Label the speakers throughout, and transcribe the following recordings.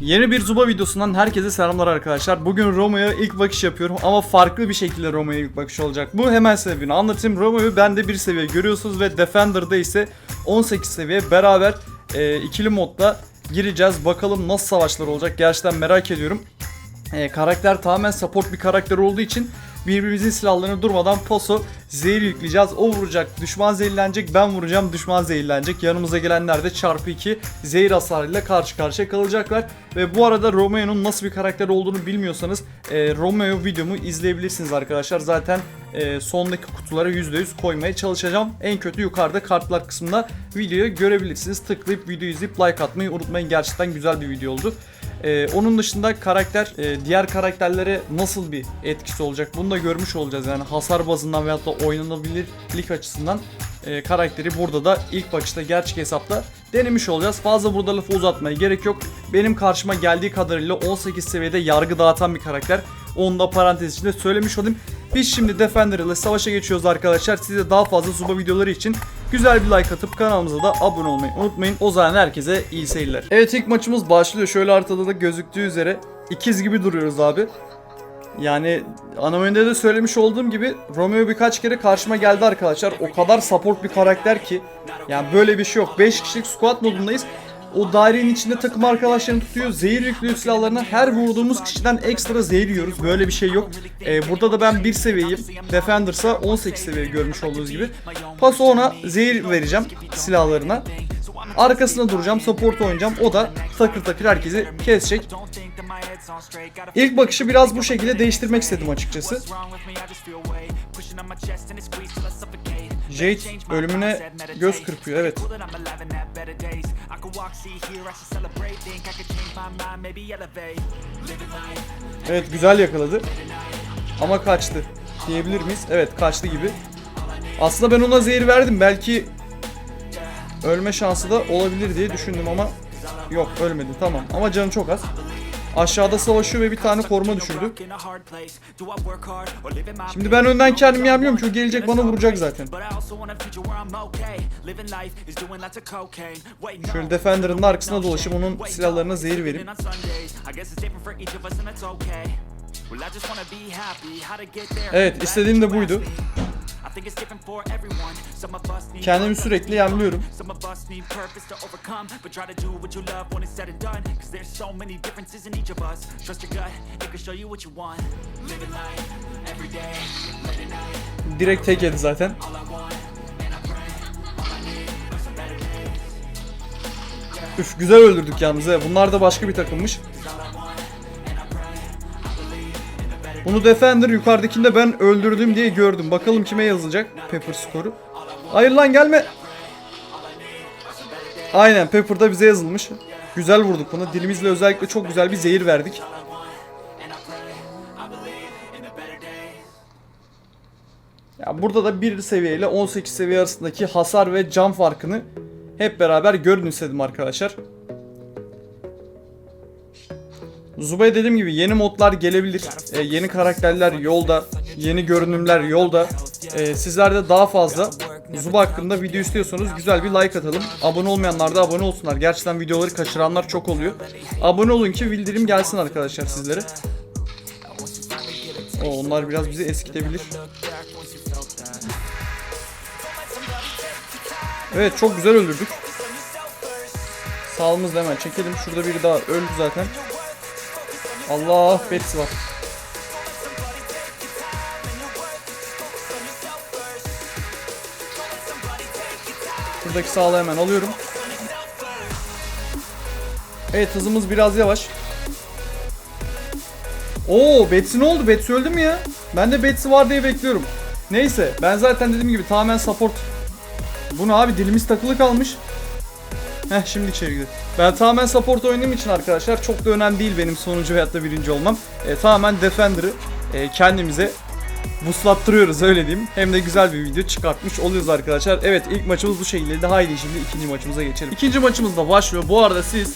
Speaker 1: Yeni bir Zuba videosundan herkese selamlar arkadaşlar. Bugün Romo'ya ilk bakış yapıyorum ama farklı bir şekilde Romo'ya ilk bakış olacak. Bu hemen sebebini anlatayım. Romo'yu bende bir seviye görüyorsunuz ve Defender'da ise 18 seviye beraber e, ikili modda gireceğiz. Bakalım nasıl savaşlar olacak gerçekten merak ediyorum. E, karakter tamamen support bir karakter olduğu için birbirimizin silahlarını durmadan paso zehir yükleyeceğiz. O vuracak, düşman zehirlenecek, ben vuracağım, düşman zehirlenecek. Yanımıza gelenler de çarpı 2 zehir hasarıyla karşı karşıya kalacaklar. Ve bu arada Romeo'nun nasıl bir karakter olduğunu bilmiyorsanız e, Romeo videomu izleyebilirsiniz arkadaşlar. Zaten e, sondaki kutulara %100 koymaya çalışacağım. En kötü yukarıda kartlar kısmında videoyu görebilirsiniz. Tıklayıp videoyu izleyip like atmayı unutmayın. Gerçekten güzel bir video oldu. Ee, onun dışında karakter e, diğer karakterlere nasıl bir etkisi olacak bunu da görmüş olacağız. Yani hasar bazından veyahut da oynanabilirlik açısından e, karakteri burada da ilk bakışta gerçek hesapta denemiş olacağız. Fazla burada lafı uzatmaya gerek yok. Benim karşıma geldiği kadarıyla 18 seviyede yargı dağıtan bir karakter. Onu da parantez içinde söylemiş olayım. Biz şimdi Defender ile savaşa geçiyoruz arkadaşlar. Size daha fazla Zuba videoları için güzel bir like atıp kanalımıza da abone olmayı unutmayın. O zaman herkese iyi seyirler. Evet ilk maçımız başlıyor. Şöyle haritada da gözüktüğü üzere ikiz gibi duruyoruz abi. Yani ana menüde de söylemiş olduğum gibi Romeo birkaç kere karşıma geldi arkadaşlar. O kadar support bir karakter ki. Yani böyle bir şey yok. 5 kişilik squad modundayız. O dairenin içinde takım arkadaşlarını tutuyor. Zehir yüklüyor silahlarına. Her vurduğumuz kişiden ekstra zehir yiyoruz. Böyle bir şey yok. Ee, burada da ben 1 seviyeyim. Defender'sa 18 seviye görmüş olduğunuz gibi. Paso ona zehir vereceğim silahlarına. Arkasında duracağım. Support oynayacağım. O da takır takır herkesi kesecek. İlk bakışı biraz bu şekilde değiştirmek istedim açıkçası. Jade ölümüne göz kırpıyor evet. Evet güzel yakaladı. Ama kaçtı. Diyebilir miyiz? Evet kaçtı gibi. Aslında ben ona zehir verdim. Belki ölme şansı da olabilir diye düşündüm ama yok ölmedi tamam. Ama canı çok az. Aşağıda savaşıyor ve bir tane koruma düşürdü. Şimdi ben önden kendimi yemliyorum çünkü gelecek bana vuracak zaten. Şöyle Defender'ın arkasına dolaşıp onun silahlarına zehir vereyim. Evet istediğim de buydu. Kendimi sürekli yemliyorum. Direkt tek yedi zaten. Üf güzel öldürdük yalnız he. Bunlar da başka bir takımmış. Bunu Defender yukarıdakinde ben öldürdüm diye gördüm. Bakalım kime yazılacak Pepper skoru. Hayır lan gelme. Aynen Pepper'da bize yazılmış. Güzel vurduk bunu. Dilimizle özellikle çok güzel bir zehir verdik. Ya burada da bir seviye ile 18 seviye arasındaki hasar ve can farkını hep beraber görün istedim arkadaşlar. Zuba'ya dediğim gibi yeni modlar gelebilir. Ee, yeni karakterler yolda. Yeni görünümler yolda. Ee, sizler de daha fazla Zuba hakkında video istiyorsanız güzel bir like atalım. Abone olmayanlar da abone olsunlar. Gerçekten videoları kaçıranlar çok oluyor. Abone olun ki bildirim gelsin arkadaşlar sizlere. O onlar biraz bizi eskitebilir. Evet çok güzel öldürdük. Sağlığımızda hemen çekelim. Şurada biri daha öldü zaten. Allah Betsy var. Buradaki sağlığı hemen alıyorum. Evet hızımız biraz yavaş. Oo Betsy ne oldu? Betsy öldü mü ya? Ben de Betsy var diye bekliyorum. Neyse ben zaten dediğim gibi tamamen support. Bu ne abi dilimiz takılı kalmış. Heh şimdi içeri gir. Ben tamamen support oynadığım için arkadaşlar çok da önemli değil benim sonuncu veyahut da birinci olmam. E, tamamen Defender'ı e, kendimize buslattırıyoruz öyle diyeyim. Hem de güzel bir video çıkartmış oluyoruz arkadaşlar. Evet ilk maçımız bu şekilde. Haydi şimdi ikinci maçımıza geçelim. İkinci maçımız da başlıyor. Bu arada siz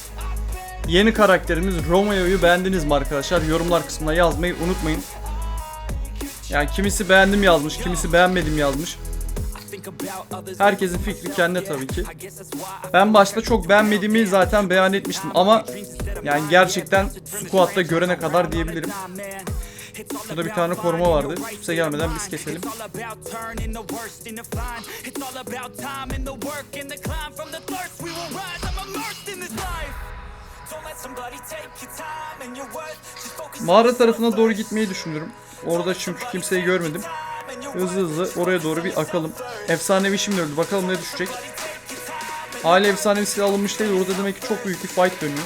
Speaker 1: yeni karakterimiz Romeo'yu beğendiniz mi arkadaşlar? Yorumlar kısmına yazmayı unutmayın. Yani kimisi beğendim yazmış, kimisi beğenmedim yazmış. Herkesin fikri kendine tabii ki. Ben başta çok beğenmediğimi zaten beyan etmiştim ama yani gerçekten squat'ta görene kadar diyebilirim. Şurada bir tane koruma vardı. Kimse gelmeden biz keselim. Mağara tarafına doğru gitmeyi düşünüyorum. Orada çünkü kimseyi görmedim. Hızlı hızlı oraya doğru bir akalım. Efsanevi şimdi öldü. Bakalım ne düşecek. Hala efsanevi silah alınmış değil. Orada demek ki çok büyük bir fight dönüyor.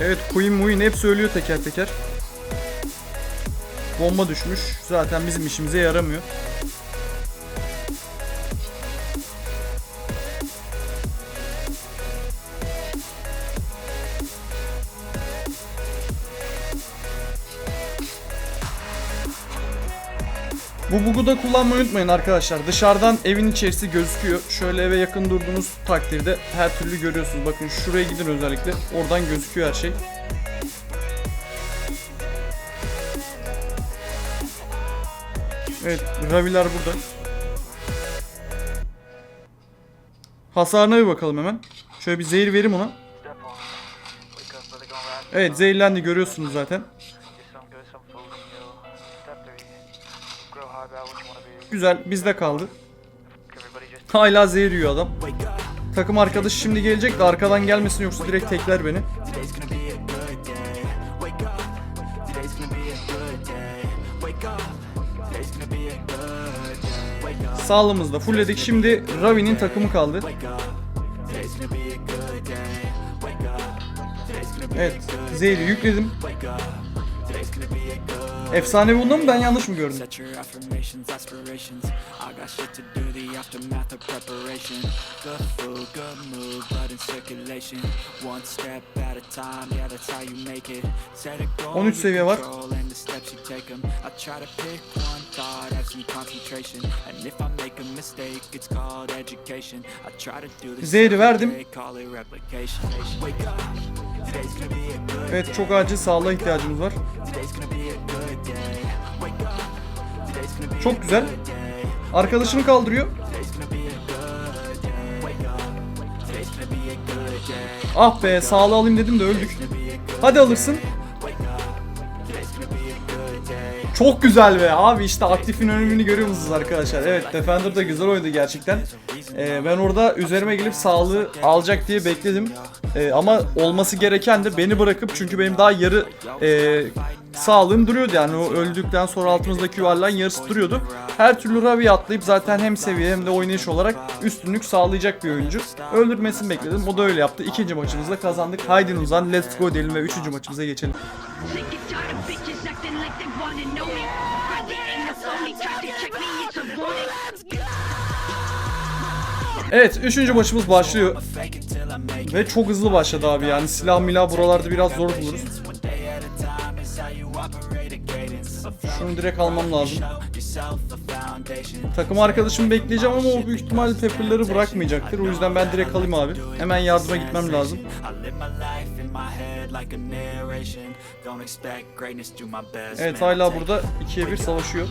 Speaker 1: Evet Queen Muin hepsi ölüyor teker teker. Bomba düşmüş. Zaten bizim işimize yaramıyor. Bu bug'u da kullanmayı unutmayın arkadaşlar. Dışarıdan evin içerisi gözüküyor. Şöyle eve yakın durduğunuz takdirde her türlü görüyorsunuz. Bakın şuraya gidin özellikle. Oradan gözüküyor her şey. Evet, Raviler burada. Hasarına bir bakalım hemen. Şöyle bir zehir verim ona. Evet, zehirlendi görüyorsunuz zaten. Güzel, bizde kaldı. Hala zehir yiyor adam. Takım arkadaşı şimdi gelecek de arkadan gelmesin yoksa direkt tekler beni. Sağlığımızda fullledik. Şimdi Ravi'nin takımı kaldı.
Speaker 2: Wake up. Today's
Speaker 1: Efsane bunda mı? Ben yanlış mı gördüm? 13
Speaker 2: you
Speaker 1: seviye var. Zehri verdim. Evet çok acil sağlığa ihtiyacımız var. Çok güzel. Arkadaşını kaldırıyor. Ah be sağlığı alayım dedim de öldük. Hadi alırsın. Çok güzel be abi işte aktifin önümünü görüyor musunuz arkadaşlar? Evet Defender da güzel oynadı gerçekten. Ee, ben orada üzerime gelip sağlığı alacak diye bekledim. Ee, ama olması gereken de beni bırakıp çünkü benim daha yarı e, sağlığım duruyordu yani o öldükten sonra altımızdaki yuvarlağın yarısı duruyordu. Her türlü Ravi'ye atlayıp zaten hem seviye hem de oynayış olarak üstünlük sağlayacak bir oyuncu. Öldürmesini bekledim. O da öyle yaptı. İkinci maçımızda kazandık. Haydi Nuzan let's go diyelim ve üçüncü maçımıza geçelim. Evet, üçüncü maçımız başlıyor. Ve çok hızlı başladı abi yani silah milah buralarda biraz zor buluruz. Şunu direkt almam lazım. Takım arkadaşımı bekleyeceğim ama o büyük ihtimal pepperları bırakmayacaktır. O yüzden ben direkt alayım abi. Hemen yardıma gitmem lazım. Evet hala burada ikiye bir savaşıyor.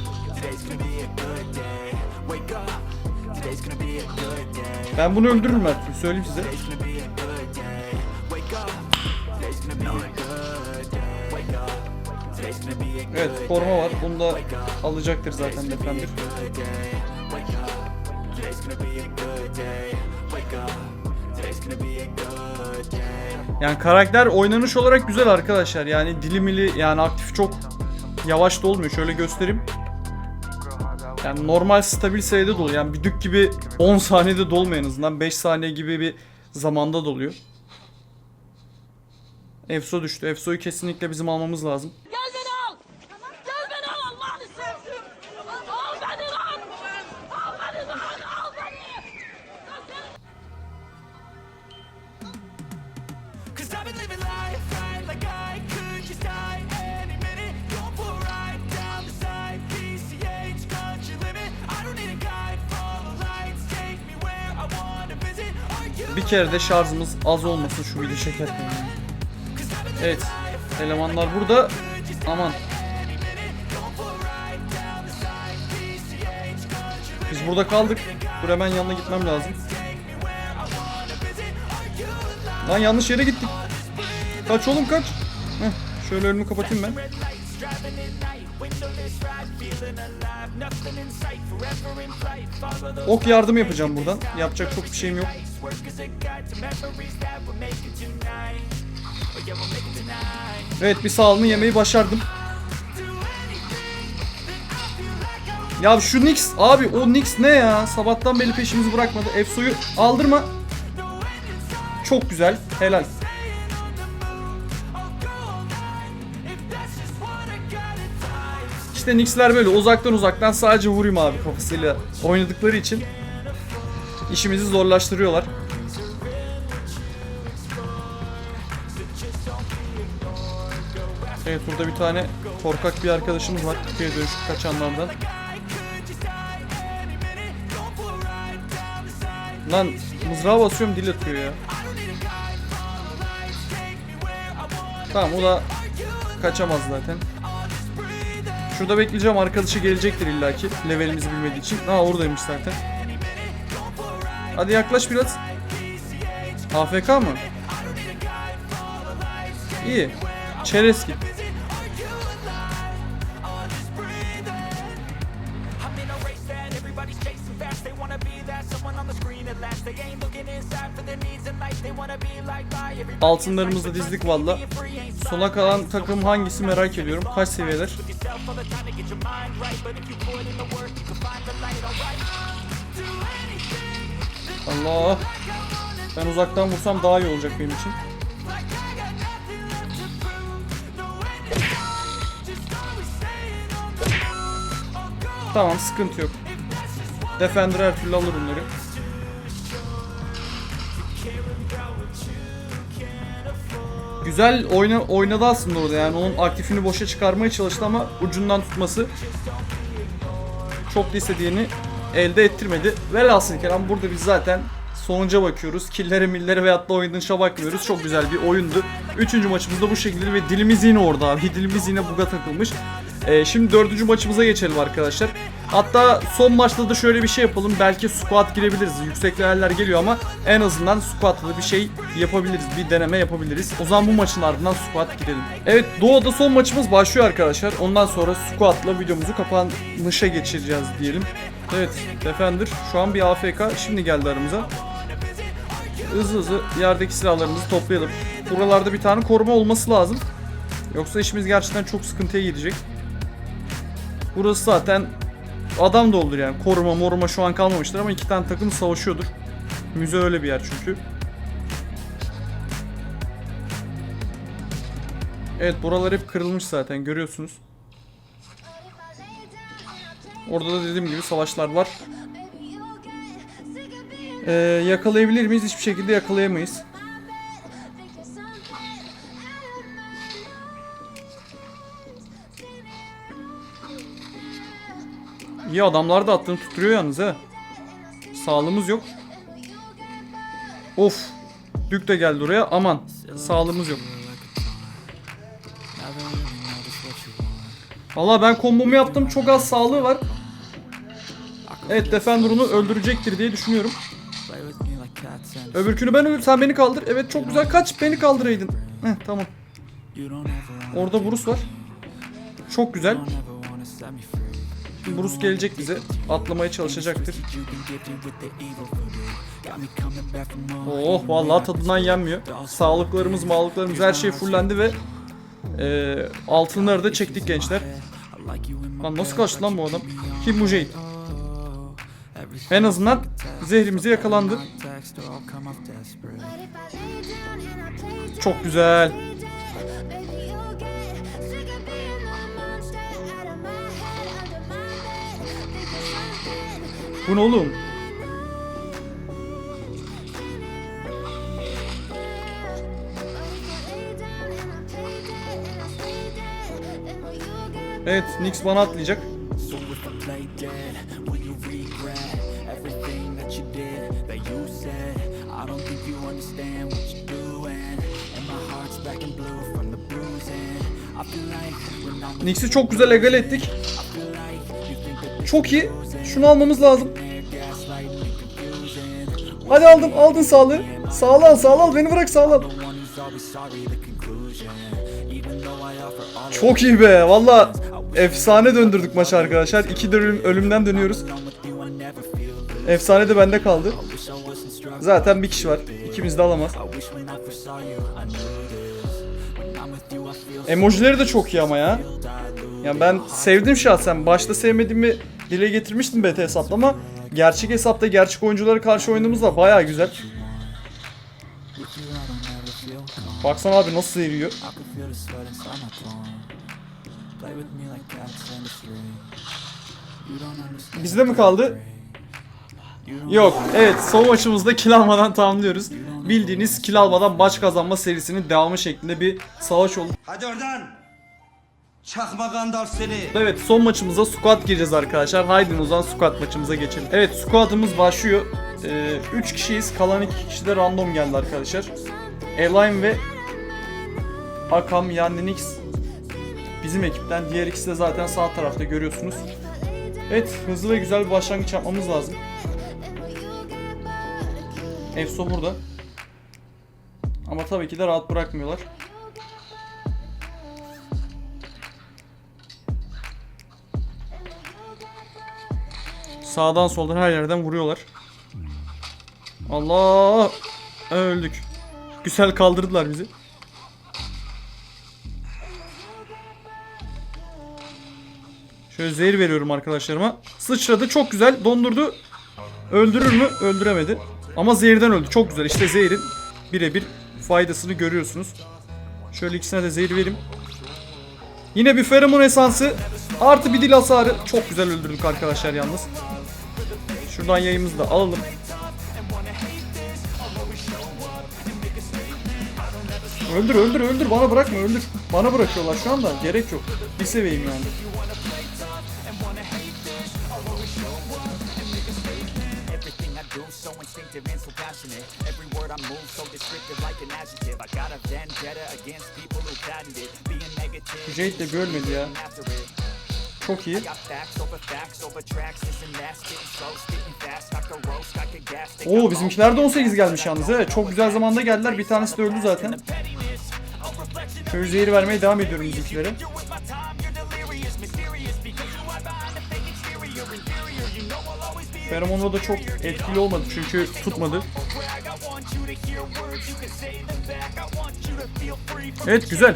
Speaker 1: Ben bunu öldürürüm türlü söyleyeyim size. Evet koruma var. Bunu da alacaktır zaten
Speaker 2: day.
Speaker 1: Yani karakter oynanış olarak güzel arkadaşlar. Yani dilimili yani aktif çok yavaş da olmuyor. Şöyle göstereyim. Yani normal stabil sayıda doluyor. Yani bir dük gibi 10 saniyede dolmuyor en azından. 5 saniye gibi bir zamanda doluyor. Efso düştü. Efso'yu kesinlikle bizim almamız lazım. kere de şarjımız az olmasın şu bili şeker. Evet. Elemanlar burada. Aman. Biz burada kaldık. Dur hemen yanına gitmem lazım. Lan yanlış yere gittik. Kaç oğlum kaç. Heh, şöyle önümü kapatayım ben. Ok yardım yapacağım buradan. Yapacak çok bir şeyim yok. Evet bir sağlığını yemeyi başardım. Ya şu Nix abi o Nix ne ya? Sabahtan beri peşimizi bırakmadı. Efso'yu aldırma. Çok güzel. Helal. İşte Nix'ler böyle uzaktan uzaktan sadece vurayım abi kafasıyla oynadıkları için işimizi zorlaştırıyorlar. Evet burada bir tane korkak bir arkadaşımız var. Türkiye dönüşüp kaçanlardan. Lan mızrağa basıyorum dil atıyor ya. Tamam o da kaçamaz zaten. Şurada bekleyeceğim arkadaşı gelecektir illaki levelimizi bilmediği için. Ha oradaymış zaten. Hadi yaklaş biraz. AFK mı? İyi. Çerez git. Altınlarımızı dizdik valla. Sona kalan takım hangisi merak ediyorum. Kaç seviyeler? Allah. Ben uzaktan vursam daha iyi olacak benim için. Tamam sıkıntı yok. Defender her türlü alır bunları. Güzel oyna, oynadı aslında orada yani onun aktifini boşa çıkarmaya çalıştı ama ucundan tutması çok da istediğini elde ettirmedi. Velhasıl kelam burada biz zaten sonuca bakıyoruz. Killere millere veyahut da oynanışa bakmıyoruz. Çok güzel bir oyundu. Üçüncü maçımızda bu şekilde ve dilimiz yine orada abi. Dilimiz yine buga takılmış. Ee, şimdi dördüncü maçımıza geçelim arkadaşlar. Hatta son maçta da şöyle bir şey yapalım. Belki squat girebiliriz. Yüksek leveller geliyor ama en azından squat'la bir şey yapabiliriz. Bir deneme yapabiliriz. O zaman bu maçın ardından squat girelim. Evet Doğu'da son maçımız başlıyor arkadaşlar. Ondan sonra squat'la videomuzu kapanışa geçireceğiz diyelim. Evet Defender şu an bir AFK şimdi geldi aramıza. Hızlı hızlı yerdeki silahlarımızı toplayalım. Buralarda bir tane koruma olması lazım. Yoksa işimiz gerçekten çok sıkıntıya gidecek. Burası zaten adam da olur yani. Koruma moruma şu an kalmamıştır ama iki tane takım savaşıyordur. Müze öyle bir yer çünkü. Evet buralar hep kırılmış zaten görüyorsunuz. Orada da dediğim gibi savaşlar var. Ee, yakalayabilir miyiz? Hiçbir şekilde yakalayamayız. İyi adamlar da attığını tutturuyor yalnız he. Sağlığımız yok. Of. Dük de geldi oraya. Aman. Sağlığımız yok. Valla ben kombomu yaptım. Çok az sağlığı var. Evet Defender onu öldürecektir diye düşünüyorum. Öbürkünü ben öldür. Sen beni kaldır. Evet çok güzel. Kaç beni kaldıraydın. Heh tamam. Orada Bruce var. Çok güzel. Bruce gelecek bize. Atlamaya çalışacaktır. Oh vallahi tadından yenmiyor. Sağlıklarımız, mağlıklarımız her şey fullendi ve e, altınları da çektik gençler. Lan nasıl kaçtı lan bu adam? Kim Jade? En azından zehrimize yakalandı. Çok güzel.
Speaker 2: Bruising. I feel like when I'm with
Speaker 1: Nix'i çok güzel egal ettik. Çok iyi. Şunu almamız lazım. Hadi aldım. Aldın sağlığı. Sağlı al sağlı al. Beni bırak sağlı al. Çok iyi be. Valla efsane döndürdük maçı arkadaşlar. İki de ölüm, ölümden dönüyoruz. Efsane de bende kaldı. Zaten bir kişi var. İkimiz de alamaz. Emojileri de çok iyi ama ya. Yani ben sevdim şahsen. Başta sevmediğimi dile getirmiştim BT hesapta ama gerçek hesapta gerçek oyunculara karşı oynadığımız da baya güzel. Baksana abi nasıl eriyor. Bizde mi kaldı? Yok. Evet son maçımızda kill almadan tamamlıyoruz. Bildiğiniz kill almadan maç kazanma serisinin devamı şeklinde bir savaş oldu.
Speaker 3: Hadi oradan. Çakma Gandalf seni.
Speaker 1: Evet son maçımıza squad gireceğiz arkadaşlar. Haydi o zaman squad maçımıza geçelim. Evet squadımız başlıyor. 3 kişiyiz. Kalan 2 kişi de random geldi arkadaşlar. Align ve Akam yani Nix bizim ekipten. Diğer ikisi de zaten sağ tarafta görüyorsunuz. Evet hızlı ve güzel bir başlangıç yapmamız lazım. Efso burada. Ama tabii ki de rahat bırakmıyorlar. Sağdan soldan her yerden vuruyorlar. Allah! Öldük. Güzel kaldırdılar bizi. Şöyle zehir veriyorum arkadaşlarıma. Sıçradı çok güzel dondurdu. Öldürür mü? Öldüremedi. Ama zehirden öldü. Çok güzel. İşte zehirin birebir faydasını görüyorsunuz. Şöyle ikisine de zehir vereyim. Yine bir feromon esansı. Artı bir dil hasarı. Çok güzel öldürdük arkadaşlar yalnız. Şuradan yayımızı da alalım. Öldür öldür öldür bana bırakma öldür. Bana bırakıyorlar şu anda gerek yok. Bir seviyeyim yani. Jade de bir ölmedi ya. Çok iyi. Oo bizimkiler de 18 gelmiş yalnız. Evet çok güzel zamanda geldiler. Bir tanesi de öldü zaten. Şöyle zehir vermeye devam ediyorum bizimkilere. Feromonla da çok etkili olmadı çünkü tutmadı. Evet güzel.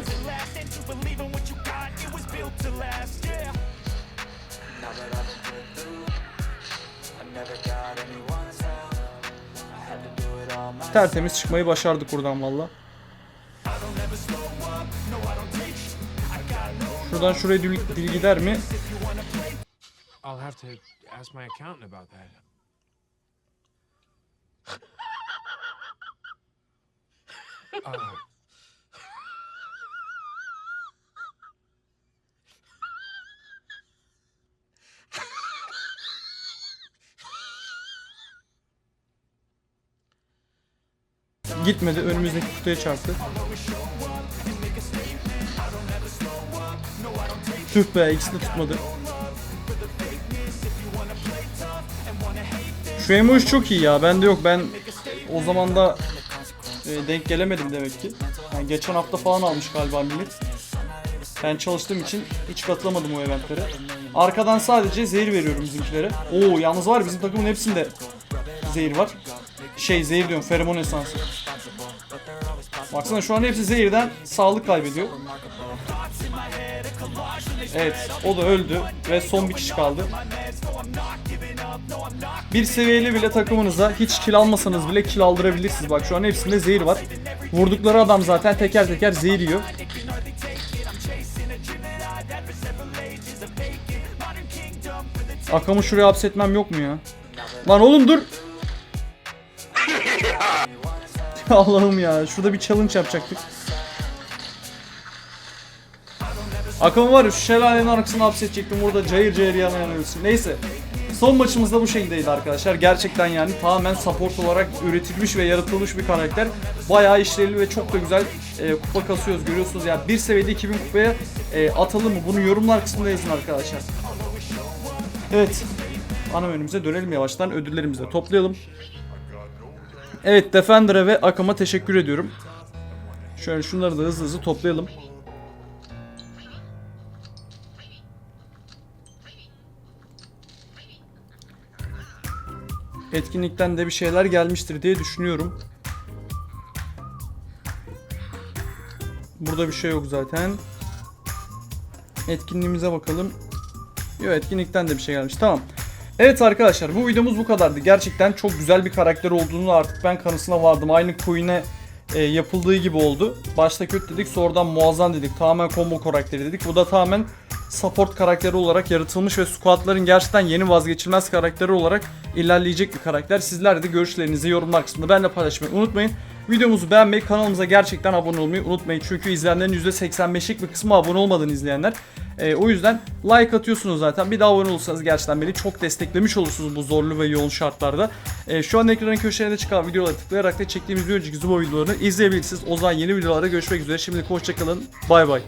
Speaker 1: Tertemiz çıkmayı başardık buradan valla. Şuradan şuraya dil, dil gider mi?
Speaker 4: I'll have to ask my accountant about that. Uh,
Speaker 1: Gitmedi. Önümüzdeki kutuya çarptı. Tüh be ikisi de tutmadı. Şu emoji çok iyi ya. Bende yok. Ben o zaman da e, denk gelemedim demek ki. Yani geçen hafta falan almış galiba millet. Ben çalıştığım için hiç katılamadım o eventlere. Arkadan sadece zehir veriyorum bizimkilere. Oo yalnız var bizim takımın hepsinde zehir var. Şey zehir diyorum feromon esansı. Baksana şu an hepsi zehirden sağlık kaybediyor. Evet o da öldü ve son bir kişi kaldı. Bir seviyeli bile takımınıza hiç kill almasanız bile kill aldırabilirsiniz. Bak şu an hepsinde zehir var. Vurdukları adam zaten teker teker zehir yiyor. Akamı şuraya hapsetmem yok mu ya? Lan oğlum dur. Allah'ım ya. Şurada bir challenge yapacaktık. Akamı var ya şu şelalenin arkasına hapsedecektim. Burada cayır cayır yanayan ölsün. Neyse. Son maçımız da bu şekildeydi arkadaşlar. Gerçekten yani tamamen support olarak üretilmiş ve yaratılmış bir karakter. Bayağı işlevli ve çok da güzel e, kupa kasıyoruz görüyorsunuz. Yani bir seviyede 2000 kupaya e, atalım mı? Bunu yorumlar kısmında yazın arkadaşlar. Evet. Ana menümüze dönelim yavaştan. Ödüllerimizi de toplayalım. Evet Defender'a ve Akam'a teşekkür ediyorum. Şöyle şunları da hızlı hızlı toplayalım. Etkinlikten de bir şeyler gelmiştir diye düşünüyorum. Burada bir şey yok zaten. Etkinliğimize bakalım. Yok etkinlikten de bir şey gelmiş. Tamam. Evet arkadaşlar bu videomuz bu kadardı. Gerçekten çok güzel bir karakter olduğunu artık ben kanısına vardım. Aynı Queen'e e, yapıldığı gibi oldu. Başta kötü dedik sonradan muazzam dedik. Tamamen combo karakteri dedik. Bu da tamamen support karakteri olarak yaratılmış ve squadların gerçekten yeni vazgeçilmez karakteri olarak ilerleyecek bir karakter. Sizler de görüşlerinizi yorumlar kısmında benimle paylaşmayı unutmayın. Videomuzu beğenmeyi, kanalımıza gerçekten abone olmayı unutmayın. Çünkü izleyenlerin %85'lik bir kısmı abone olmadığını izleyenler. Ee, o yüzden like atıyorsunuz zaten. Bir daha abone olursanız gerçekten beni çok desteklemiş olursunuz bu zorlu ve yoğun şartlarda. Ee, şu an ekranın köşelerinde çıkan videoları tıklayarak da çektiğimiz bir önceki Zubo videolarını izleyebilirsiniz. O zaman yeni videolarda görüşmek üzere. Şimdilik hoşçakalın. Bay bay.